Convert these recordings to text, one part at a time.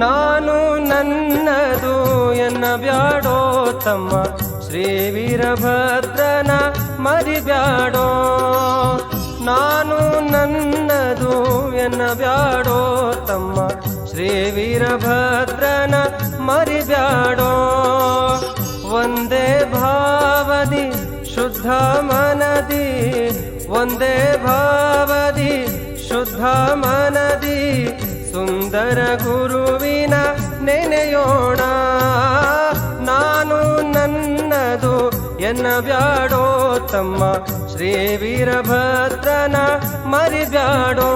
ನಾನು ನನ್ನದು ಎನ್ನ ಬ್ಯಾಡೋ ತಮ್ಮ ಶ್ರೀ ವೀರಭದ್ರನ ಮರಿಬ್ಯಾಡೋ ನಾನು ನನ್ನದು ಎನ್ನ ಬ್ಯಾಡೋ ತಮ್ಮ ಶ್ರೀ ವೀರಭದ್ರನ ಮರಿಬ್ಯಾಡೋ ಒಂದೇ ಭಾವದಿ ಶುದ್ಧ ಮನದಿ ಒಂದೇ ಭಾವದಿ ಶುದ್ಧ ಮನದಿ ಸುಂದರ ಗುರುವಿನ ನೆನೆಯೋಣ. ನಾನು ನನ್ನದು ಎನ್ನ ಬ್ಯಾಡೋ ತಮ್ಮ ಶ್ರೀ ವೀರಭದ್ರನ ಮರಿಬ್ಯಾಡೋ.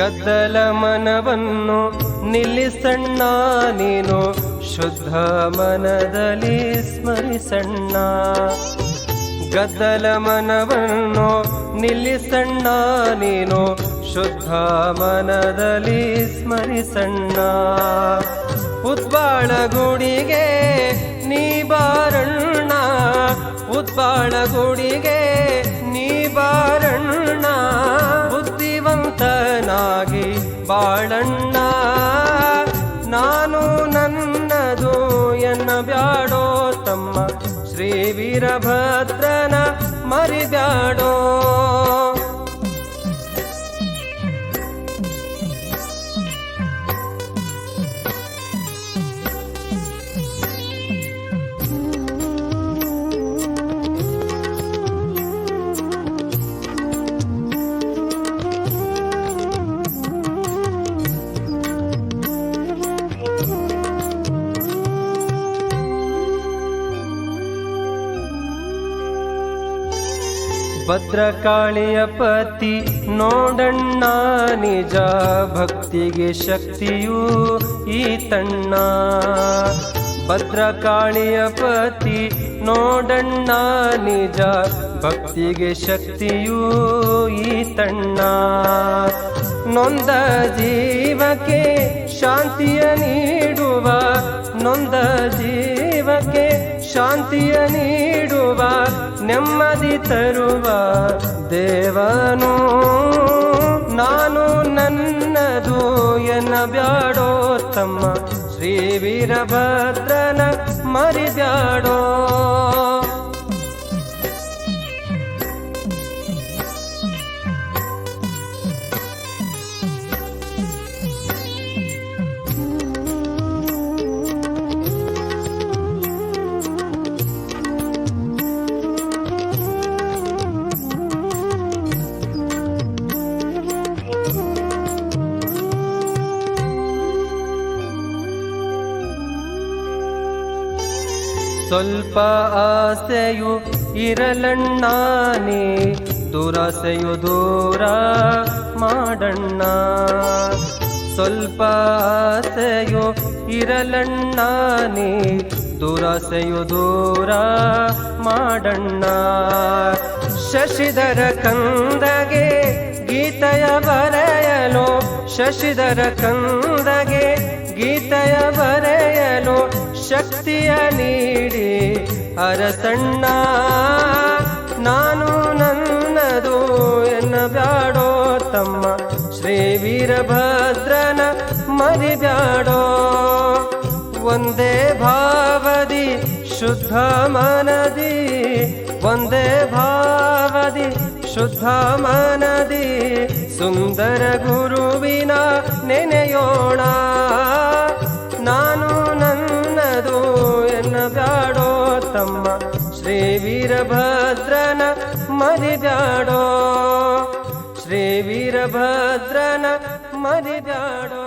ಗದ್ದಲ ಮನವನ್ನು ನಿಲ್ಲಿಸಣ್ಣ ನೀನು, ಶುದ್ಧ ಮನದಲ್ಲಿ ಸ್ಮರಿಸಣ್ಣ. ಗದ್ದಲ ಮನವನ್ನು ನಿಲ್ಲಿಸಣ್ಣ ನೀನು, ಶುದ್ಧ ಮನದಲ್ಲಿ ಸ್ಮರಿಸಣ್ಣ. ಉದ್ಬಾಳ ಗುಡಿಗೆ ನೀ ಬಾರಣ್ಣ ಉದ್ಬಾಳ ಗುಡಿಗೆ ನೀ ಬಾರಣ್ಣ. ಬುದ್ಧಿವಂತನಾಗಿ ಬಾಳಣ್ಣ ನಾನು ನನ್ನದು ಎನ್ನ ಬ್ಯಾಡೋ ತಮ್ಮ ಶ್ರೀ ವೀರಭದ್ರನ ಮರಿಬ್ಯಾಡೋ. ಭದ್ರಕಾಳಿಯ ಪತಿ ನೋಡಣ್ಣ ನಿಜ ಭಕ್ತಿಗೆ ಶಕ್ತಿಯೂ ಈ ತಣ್ಣ. ಭದ್ರಕಾಳಿಯ ಪತಿ ನೋಡಣ್ಣ ನಿಜ ಭಕ್ತಿಗೆ ಶಕ್ತಿಯೂ ಈ ತಣ್ಣ. ನೊಂದ ಜೀವಕ್ಕೆ ಶಾಂತಿಯ ನೀಡುವ, ನೊಂದ ಜೀವಕ್ಕೆ ಶಾಂತಿಯ ನೀಡುವ ನೆಮ್ಮದಿ ತರುವ ದೇವನು. ನಾನು ನನ್ನದು ಎನ್ನ ಬ್ಯಾಡೋ ತಮ್ಮ ಶ್ರೀ ವೀರಭದ್ರನ ಮರಿಬ್ಯಾಡೋ. ಸ್ವಲ್ಪ ಆಸೆಯು ಇರಲಣ್ಣಾನೆ, ದುರಾಸೆಯು ದೂರ ಮಾಡಣ್ಣ. ಸ್ವಲ್ಪ ಆಸೆಯು ಇರಲಣ್ಣಾನೆ, ದುರಾಸೆಯು ದೂರ ಮಾಡಣ್ಣ. ಶಶಿಧರ ಕಂದಗೆ ಗೀತೆಯ ಬರೆಯಲು, ಶಶಿಧರ ಕಂದಗೆ ಗೀತೆಯ ಬರೆಯಲು ಶಕ್ತಿಯ ನೀಡಿ ಅರತಣ್ಣ, ನಾನು ನನ್ನದು ಎನ್ನ ಬ್ಯಾಡೋ ತಮ್ಮ ಶ್ರೀ ವೀರಭದ್ರನ ಮರಿಬ್ಯಾಡೋ. ಒಂದೇ ಭಾವದಿ ಶುದ್ಧ ಮನದಿ, ಒಂದೇ ಭಾವದಿ ಶುದ್ಧ ಮನದಿ, ಸುಂದರ ಗುರುವಿನ ನೆನೆಯೋಣ. वीरभद्रन मनदाडो श्रीवीरभद्रन वीरभद्रन